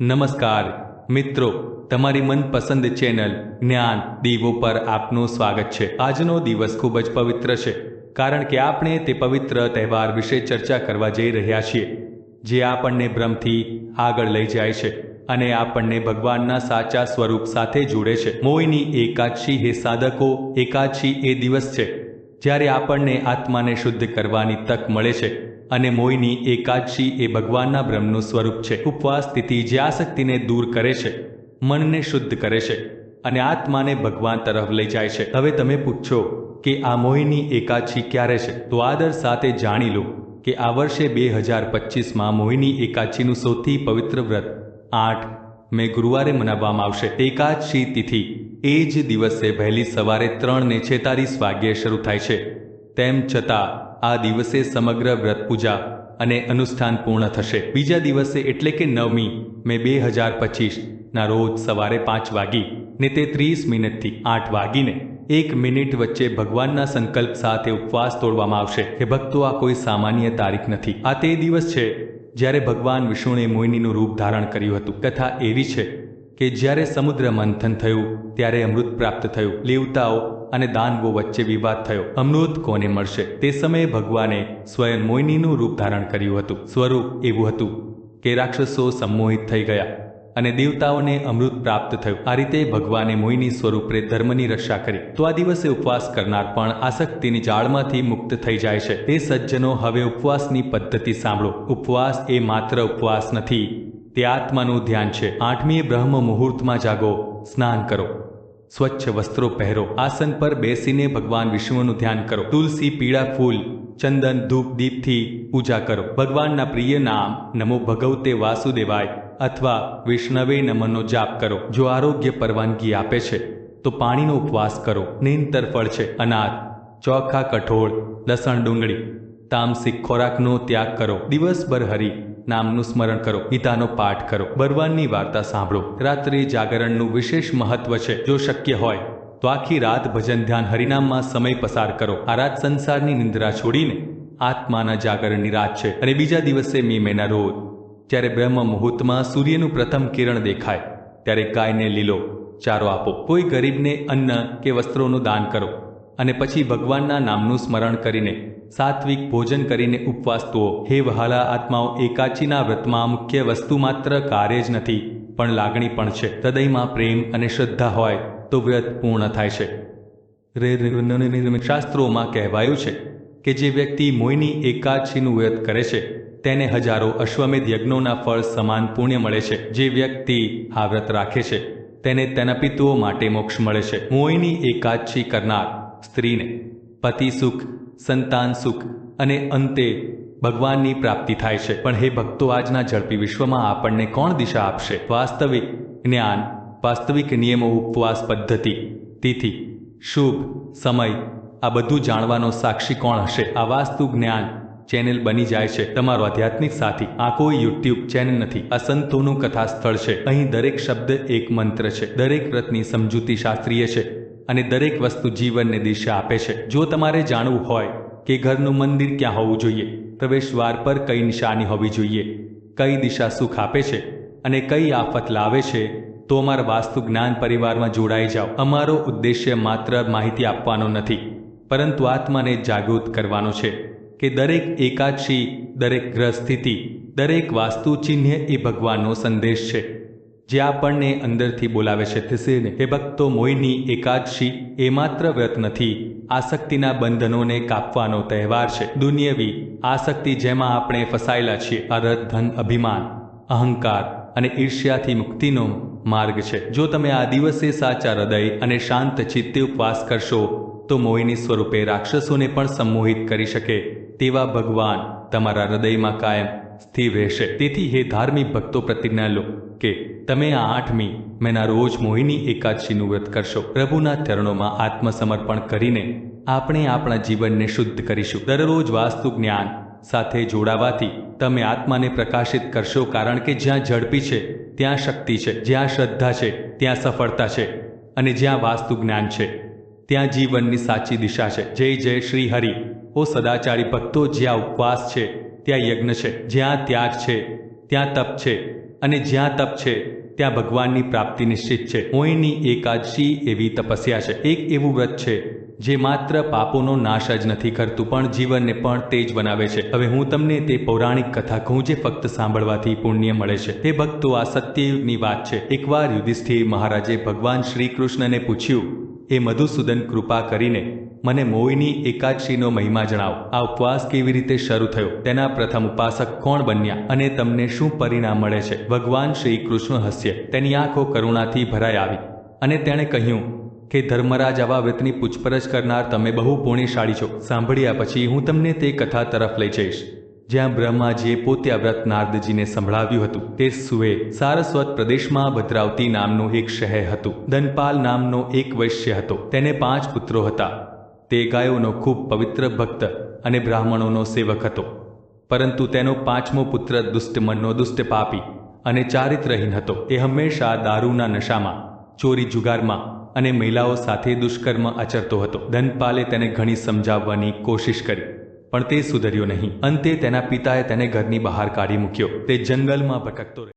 નમસ્કાર. મિત્રો, તમારી મનપસંદ ચેનલ જ્ઞાન દીવો પર આપનું સ્વાગત છે. આજનો દિવસ ખૂબ જ પવિત્ર છે, કારણ કે આપણે તે પવિત્ર તહેવાર વિશે ચર્ચા કરવા જઈ રહ્યા છીએ, જે આપણને ભ્રમથી આગળ લઈ જાય છે અને આપણને ભગવાનના સાચા સ્વરૂપ સાથે જોડે છે. મોયની એકાદશી હે સાધકો, એકાદશી એ દિવસ છે, જ્યારે આપણને આત્માને શુદ્ધ કરવાની તક મળે છે. અને મોહિની એકાદશી એ ભગવાનના બ્રહ્મનું સ્વરૂપ છે. ઉપવાસ સ્થિતિ જે આસક્તિને દૂર કરે છે, મનને શુદ્ધ કરે છે અને આત્માને ભગવાન તરફ લઈ જાય છે. હવે તમે પૂછો કે આ મોહિની એકાદશી ક્યારે છે? તો આદર સાથે જાણી લો કે આ વર્ષે બે હજાર પચીસમાં મોહિની એકાદશીનું સૌથી પવિત્ર વ્રત આઠ મે ગુરુવારે મનાવવામાં આવશે. એકાદશી તિથિ એ જ દિવસે વહેલી સવારે ત્રણને છેતાલીસ વાગ્યે શરૂ થાય છે. તેમ છતાં આ દિવસે સમગ્ર વ્રત પૂજા અને અનુષ્ઠાન પૂર્ણ થશે. બીજા દિવસે એટલે કે નવમી મે બે હજાર પચીસના રોજ સવારે પાંચ વાગી ને તે ત્રીસ મિનિટથી આઠ વાગીને એક મિનિટ વચ્ચે ભગવાનના સંકલ્પ સાથે ઉપવાસ તોડવામાં આવશે. હે ભક્તો, આ કોઈ સામાન્ય તારીખ નથી. આ તે દિવસ છે જ્યારે ભગવાન વિષ્ણુએ મોહિનીનું રૂપ ધારણ કર્યું હતું. કથા એવી છે કે જ્યારે સમુદ્ર મંથન થયું ત્યારે અમૃત પ્રાપ્ત થયું. લેવતાઓ અને દાનવો વચ્ચે વિવાદ થયો. અમૃત કોને મળશે? તે સમયે ભગવાને સ્વયં મોહિનીનું રૂપ ધારણ કર્યું હતું. સ્વરૂપ એવું હતું કે રાક્ષસો સંમોહિત થઈ ગયા અને દેવતાઓને અમૃત પ્રાપ્ત થયું. આ રીતે ભગવાને મોહિની સ્વરૂપે ધર્મની રક્ષા કરી. તો આ દિવસે ઉપવાસ કરનાર પણ આસક્તિની જાળમાંથી મુક્ત થઈ જાય છે. તે સજ્જનો, હવે ઉપવાસની પદ્ધતિ સાંભળો. ઉપવાસ એ માત્ર ઉપવાસ નથી, તે આત્માનું ધ્યાન છે. આઠમી બ્રહ્મ મુહૂર્તમાં જાગો, સ્નાન કરો. સ્વચ્છ વસ્ત્રો પહેરો. આસન પર બેસીને ભગવાન વિષ્ણુનું ધ્યાન કરો. તુલસી, પીળા ફૂલ, ચંદન, ધૂપ, દીપથી પૂજા કરો. ભગવાનના પ્રિય નામ નમો ભગવતે વાસુદેવાય અથવા વિષ્ણવે નમનનો જાપ કરો. જો આરોગ્ય પરવાનગી આપે છે, તો પાણીનો ઉપવાસ કરો. નિંતર ફળ છે, અનાજ, ચોખા, કઠોળ, લસણ ડુંગળી, તામસિક ખોરાકનો ત્યાગ કરો. દિવસભર હરી નામનું સ્મરણ કરો, ગીતાનો પાઠ કરો, ભગવાનની વાર્તા સાંભળો. રાત્રિ જાગરણનું વિશેષ મહત્વ છે, જો શક્ય હોય, તો આખી રાત ભજન ધ્યાન હરિનામમાં સમય પસાર કરો. આ રાત સંસારની નિંદ્રા છોડીને આત્માના જાગરણની રાત છે અને બીજા દિવસે મી મહિના રોજ, જ્યારે બ્રહ્મ મુહૂર્તમાં સૂર્યનું પ્રથમ કિરણ દેખાય, ત્યારે ગાયને લીલો ચારો આપો. કોઈ ગરીબને અન્ન કે વસ્ત્રોનું દાન કરો અને પછી ભગવાનના નામનું સ્મરણ કરીને સાત્વિક ભોજન કરીને ઉપવાસ તો હે વહાલા આત્માઓ, એકાચીના વ્રતમાં મુખ્ય વસ્તુ માત્ર કાર્ય જ નથી, પણ લાગણી પણ છે. હૃદયમાં પ્રેમ અને શ્રદ્ધા હોય તો વ્રત પૂર્ણ થાય છે. શાસ્ત્રોમાં કહેવાયું છે કે જે વ્યક્તિ મોયની એકાદશીનું વ્રત કરે છે, તેને હજારો અશ્વમેધ યજ્ઞોના ફળ સમાન પુણ્ય મળે છે. જે વ્યક્તિ આ વ્રત રાખે છે, તેને તેના પિતુઓ માટે મોક્ષ મળે છે. મોયની એકાદશી કરનાર સ્ત્રીને પતિ સુખ સંતાન સુખ અને અંતે ભગવાનની પ્રાપ્તિ થાય છે. પણ હે ભક્તો, આજના ઝડપી વિશ્વમાં આપણને કોણ દિશા આપશે? વાસ્તવિક જ્ઞાન, વાસ્તવિક નિયમો, ઉપવાસ પદ્ધતિ, તિથિ, શુભ, સમય, આ બધું જાણવાનો સાક્ષી કોણ હશે? આ વાસ્તુ જ્ઞાન ચેનલ બની જાય છે. તમારો આધ્યાત્મિક સાથી, આ કોઈ યુટ્યુબ ચેનલ નથી. આ સંતોનું કથા સ્થળ છે. અહીં દરેક શબ્દ એક મંત્ર છે. દરેક વ્રતની સમજૂતી શાસ્ત્રીય છે. અને દરેક વસ્તુ જીવનને દિશા આપે છે. જો તમારે જાણવું હોય કે ઘરનું મંદિર ક્યાં હોવું જોઈએ પ્રવેશ દ્વાર પર કઈ નિશાની હોવી જોઈએ, કઈ દિશા સુખ આપે છે અને કઈ આફત લાવે છે, તો અમારા વાસ્તુ જ્ઞાન પરિવારમાં જોડાઈ જાઓ. અમારો ઉદ્દેશ્ય માત્ર માહિતી આપવાનો નથી, પરંતુ આત્માને જાગૃત કરવાનો છે કે દરેક એકાદશી, દરેક ગ્રહ સ્થિતિ, દરેક વાસ્તુ ચિહ્ન એ ભગવાનનો સંદેશ છે. જે આપણને અંદરથી બોલાવે છે થશેને હે ભક્તો મોયની એકાદશી એ માત્ર વ્રત નથી, આસક્તિના બંધનોને કાપવાનો તહેવાર છે. દુનિયવી, આસક્તિ જેમાં આપણે ફસાયેલા છીએ. અરથ ધન, અભિમાન, અહંકાર અને ઈર્ષ્યાથી મુક્તિનો માર્ગ છે. જો તમે આ દિવસે સાચા હૃદય અને શાંત ચિત્તે ઉપવાસ કરશો, તો મોહિની સ્વરૂપે રાક્ષસોને પણ સંમોહિત કરી શકે તેવા ભગવાન તમારા હૃદયમાં કાયમ સ્થિર રહેશે. તેથી હે ધાર્મિક ભક્તો પ્રતિજ્ઞા લો કે તમે આ આઠમી મેના રોજ મોહિની એકાદશીનું વ્રત કરશો. પ્રભુના ચરણોમાં આત્મસમર્પણ કરીને આપણે આપણા જીવનને શુદ્ધ કરીશું. દરરોજ વાસ્તુ જ્ઞાન સાથે જોડાવાથી તમે આત્માને પ્રકાશિત કરશો કારણ કે જ્યાં ઝડપી છે, ત્યાં શક્તિ છે, જ્યાં શ્રદ્ધા છે, ત્યાં સફળતા છે અને જ્યાં વાસ્તુ જ્ઞાન છે, ત્યાં જીવનની સાચી દિશા છે. જય જય શ્રી હરિ. ઓ સદાચારી ભક્તો, જ્યાં ઉપવાસ છે ત્યાં યજ્ઞ છે, જ્યાં ત્યાગ છે, ત્યાં તપ છે અને જ્યાં તપ છે, ત્યાં ભગવાનની પ્રાપ્તિ નિશ્ચિત છે. મોહિની એકાદશી એવી તપસ્યા છે. એક એવું વ્રત છે જે માત્ર પાપોનો નાશ જ નથી કરતું, પણ જીવનને પણ તેજ બનાવે છે. હવે હું તમને તે પૌરાણિક કથા કહું જે ફક્ત સાંભળવાથી પુણ્ય મળે છે. તે ભક્તો, આ સત્યયુગની વાત છે. એકવાર યુધિષ્ઠિર મહારાજે ભગવાન શ્રી કૃષ્ણને પૂછ્યું એ મધુસૂદન, કૃપા કરીને મને મોઈની એકાદશીનો મહિમા જણાવો. આ ઉપવાસ કેવી રીતે શરૂ થયો? તેના પ્રથમ ઉપાસક કોણ બન્યા અને તમને શું પરિણામ મળે છે? ભગવાન શ્રી કૃષ્ણ હસ્ય. તેની આંખો કરુણાથી ભરાઈ આવી અને તેણે કહ્યું કે, ધર્મરાજ, આવા વ્રતની પૂછપરછ કરનાર તમે બહુ પુણ્યશાળી છો. સાંભળ્યા પછી હું તમને તે કથા તરફ લઈ જઈશ. જ્યાં બ્રહ્માજીએ પોતે વ્રત નારદજીને સંભળાવ્યું હતું, તે સુએ સારસ્વત પ્રદેશમાં ભદ્રાવતી નામનું એક શહેર હતું. ધનપાલ નામનો એક વૈશ્ય હતો. તેને પાંચ પુત્રો હતા. તે ગાયોનો ખૂબ પવિત્ર ભક્ત અને બ્રાહ્મણોનો સેવક હતો. પરંતુ તેનો પાંચમો પુત્ર દુષ્ટ મનનો દુષ્ટ પાપી અને ચારિત્રહીન હતો. એ હંમેશા દારૂના નશામાં, ચોરી જુગારમાં અને મહિલાઓ સાથે દુષ્કર્મ આચરતો હતો. ધનપાલે તેને ઘણી સમજાવવાની કોશિશ કરી, પણ તે સુધર્યો નહીં. અંતે તેના પિતાએ તેને ઘરની બહાર કાઢી મૂક્યો. તે જંગલમાં ભટકતો રહ્યો.